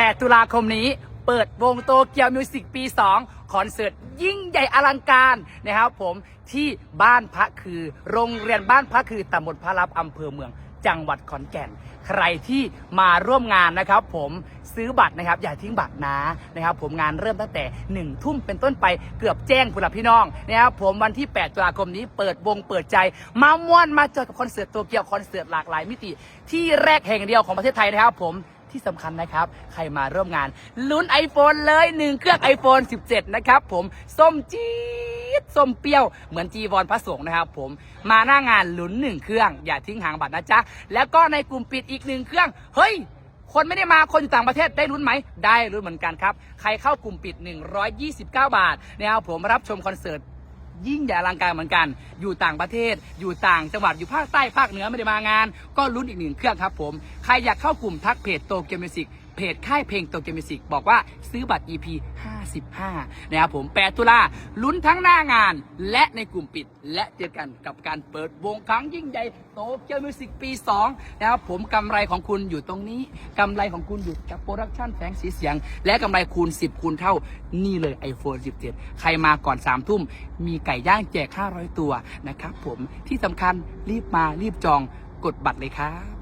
8 ตุลาคมนี้ เปิดวงโตเกียวมิวสิกปี 2 คอนเสิร์ตยิ่งใหญ่อลังการนะครับผมที่บ้านพระคือ โรงเรียนบ้านพระคือตำบลพระรับอำเภอเมืองจังหวัดขอนแก่น ใครที่มาร่วมงานนะครับผมซื้อบัตรนะครับ อย่าทิ้งบัตรนะนะครับ ผมงานเริ่มตั้งแต่1นึ่ทุ่มเป็นต้นไปเกือบแจ้งคุณพี่น้องนะครับผมวันที่ 8 ตุลาคมนี้เปิดวงเปิดใจ มาม่วนมาเจอกับคอนเสิร์ตโตเกียวคอนเสิร์ตหลากหลายมิติ ที่แรกแห่งเดียวของประเทศไทยนะครับผม ที่สำคัญนะครับ ใครมาร่วมงานลุ้น iPhone เลยหนึ่งเครื่อง iPhone 17 นะครับผมส้มจี๊ดส้มเปรี้ยวเหมือนจีวรพระสงฆ์นะครับผมมาหน้างานลุ้นหนึ่งเครื่อง อย่าทิ้งหางบัตรนะจ๊ะ แล้วก็ในกลุ่มปิดอีกหนึ่งเครื่อง เฮ้ยคนไม่ได้มา คนอยู่ต่างประเทศได้ลุ้นไหม ได้ลุ้นเหมือนกันครับ ใครเข้ากลุ่มปิด 129 บาทนะครับผมรับชมคอนเสิร์ต ยิ่งใหญ่อลังการเหมือนกัน อยู่ต่างประเทศ อยู่ต่างจังหวัด อยู่ภาคใต้ ภาคเหนือไม่ได้มางาน ก็ลุ้นอีกหนึ่งเครื่องครับผม ใครอยากเข้ากลุ่มทักเพจโตเกียวมิวสิก เพจค่ายเพลงโตเกียวมิวสิกบอกว่าซื้อบัตร EP 55 นะครับผม 8 ตุลาลุ้นทั้งหน้างาน และในกลุ่มปิด และเจอกันกับการเปิดวงครั้งยิ่งใหญ่โตเกียวมิวสิกปี 2 นะครับผมกำไรของคุณอยู่ตรงนี้กำไรของคุณอยู่กับโปรดักชันแสงสีเสียง และกำไรคูณ 10 คูณเท่านี่เลย iPhone 17 ใครมาก่อน 3 ทุ่ม มีไก่ย่างแจก 500 ตัวนะครับผมที่สำคัญรีบมารีบจองกดบัตรเลยครับ